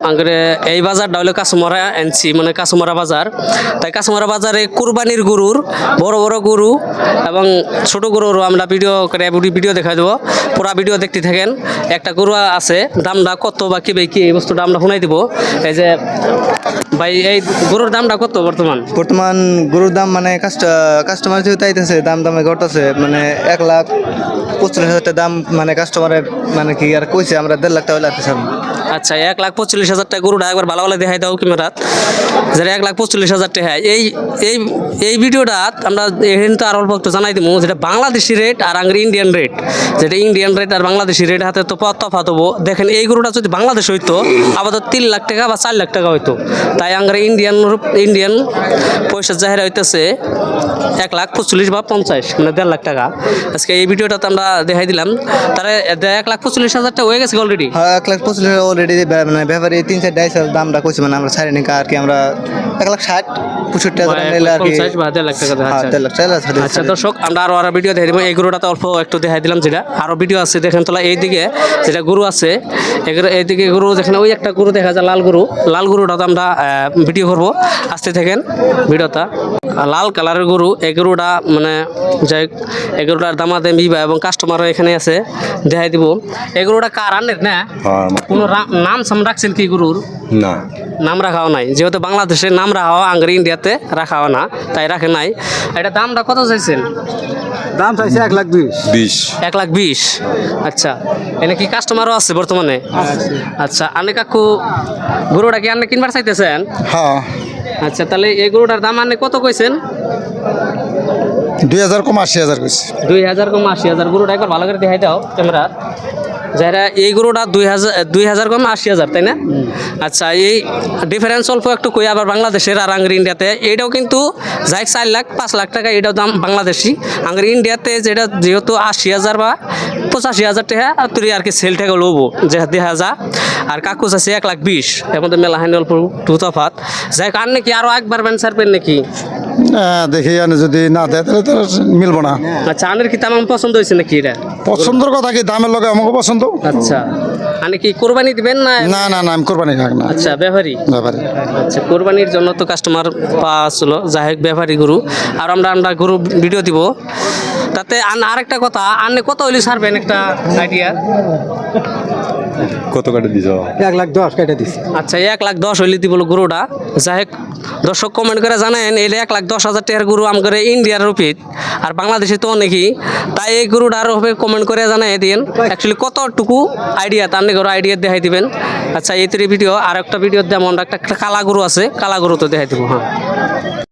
আঙ্গরে এই বাজারটা হলো কাসুমারা এনসি মানে কাসুমারা বাজার। তাই কাসুমারা বাজারে কুরবানির গরুর বড় বড় গরু এবং ছোট গরুরও আমরা ভিডিও করে ভিডিও- দেখা দেবো। পুরা ভিডিও দেখতে থাকেন। একটা গরু আছে দামটা কত বা কি ভাই কি এই বস্তুটা আমরা শুনাই দিব। এই যে ভাই এই গরুর দামটা কত বর্তমান? বর্তমান গরুর দাম মানে কাস্টমার যেহেতু আইতেছে দাম দামে ঘটতেছে মানে এক লাখ পঁচল্লিশ হাজার দাম মানে কাস্টমারের মানে কি আর কইছে আমরা দেড় লাখ টাকা লাগতেছে আচ্ছা এক লাখ পঁচল্লিশ হাজার টাকা গরুটা একবার ভালো ভালো দেখাই দাও ক্যামেরাত যেটা এক লাখ পঁচল্লিশ হাজার টাকা। এই এই এই ভিডিওটা আমরা এখানে তো আর একটু জানাই দিব যেটা বাংলাদেশি রেট আর আঙ্গের ইন্ডিয়ান রেট যেটা ইন্ডিয়ান রেট আর বাংলাদেশি রেট হাতে তো তফাত হব। দেখেন, এই গরুটা যদি বাংলাদেশ হইতো, আপাতত তিন লাখ টাকা বা চার লাখ টাকা হইতো। তাই আঙ্গের ইন্ডিয়ান ইন্ডিয়ান পয়সা জাহের হইতেছে, এক লাখ পঁচল্লিশ বা পঞ্চাশ মানে দেড় লাখ টাকা। আজকে এই ভিডিওটাতে আমরা দেখাই দিলাম। তারা এক লাখ পঁচল্লিশ হাজার টাকা হয়ে গেছে অলরেডি হ্যাঁ এক লাখ পঁচিশ অলরেডি মানে তিন চার ডাইস দামটা কইছে মানে আমরা ছাড়ি নিকা আর কি আমরা এক লাখ ষাট পঁয়ষট্টি হাজার টাকা নিলে আর কি টাকা হ্যাঁ আচ্ছা। টাকা আচ্ছা দর্শক আমরা আরও আরও ভিডিও দেখাই দিব। এই গরুটাতে অল্প একটু দেখাই দিলাম যেটা। আরও ভিডিও আছে দেখেন তোলা এইদিকে যেটা গরু আছে এইদিকে গরু যেখানে ওই একটা গরু দেখা যায় লাল গরু। লাল গরুটাতে আমরা ভিডিও করব। আসতে থাকেন ভিডিওটা। লাল কালারের গরু এই গরুটা মানে যাই হোক, এই গরুটার দামাদামি বা এবং কাস্টমারও এখানে আছে দেখাই দিব। এই গরুটা কার আনের না? হ্যাঁ কোনো নাম সাম রাখছেন কি? গরুর না। নাম রাখা রাখাও নাই। যেহেতু বাংলাদেশে নাম রাখাও আঙ্গের ইন্ডিয়াতে রাখা রাখাও না তাই রাখে নাই। এটা দামটা কত চাইছেন? দাম চাইছে এক লাখ বিশ। বিশ। এক লাখ বিশ। আচ্ছা এনে কি কাস্টমারও আছে বর্তমানে? আচ্ছা আনে কাকু গরুটা কি আপনি কিনবার চাইতেছেন? হ্যাঁ। আচ্ছা তাহলে এই গরুটার দাম আপনি কত কইছেন? দুই হাজার কম আশি হাজার কইছি। দুই হাজার কম আশি হাজার। গরুটা একবার ভালো করে দেখাই দাও ক্যামেরা। যারা এই গরুটা দুই হাজার দুই হাজার কম আশি হাজার তাই না? আচ্ছা এই ডিফারেন্স অল্প একটু কই আবার বাংলাদেশের আর আঙ্গের ইন্ডিয়াতে এইটাও কিন্তু যাই চার লাখ পাঁচ লাখ টাকা এটাও দাম বাংলাদেশি। আঙ্গের ইন্ডিয়াতে যেটা যেহেতু আশি হাজার বা পঁচাশি হাজার টাকা আর তুই আর কি সেল টাকা লবো যে দেখা যা আর কাকুস আছে এক লাখ বিশ। এর মধ্যে মেলা হাইন অল্প টু তফাত যাই হোক আর নাকি আরও একবার ব্যান সারবেন নাকি? দেখি আনে যদি না দেয় তাহলে তো মিলবো না। আচ্ছা আনের কি তামাম পছন্দ হয়েছে নাকি এটা? পছন্দের কথা কি দামের লগে আমাকে পছন্দ? আচ্ছা আনে কি কোরবানি দিবেন না? না না না আমি কোরবানি না। আচ্ছা ব্যাপারী ব্যাপারে আচ্ছা কোরবানির জন্য তো কাস্টমার পাওয়া যাই হোক ব্যাপারী গরু। আর আমরা আমরা গরু ভিডিও দিব। তাতে আন আরেকটা কথা আনে কত হইলে ছাড়বেন একটা আইডিয়া কত কাটে দিছ? এক লাখ দশ কেটে দিছি। আচ্ছা এক লাখ দশ হইলে দিব গরুটা। যাই হোক দর্শক কমেন্ট করে জানেন এলে এক লাখ দশ হাজার টাকার গরু আমাদের ইন্ডিয়ার রুপিত আর বাংলাদেশে তো অনেকই তাই এই গরুটার হবে কমেন্ট করে জানাই দিন অ্যাকচুয়ালি কতটুকু আইডিয়া তার গরু আইডিয়া দেখাই দিবেন। আচ্ছা এই ভিডিও আর একটা ভিডিও যেমন একটা একটা কালা গরু আছে কালা গরু তো দেখাই দিব হ্যাঁ।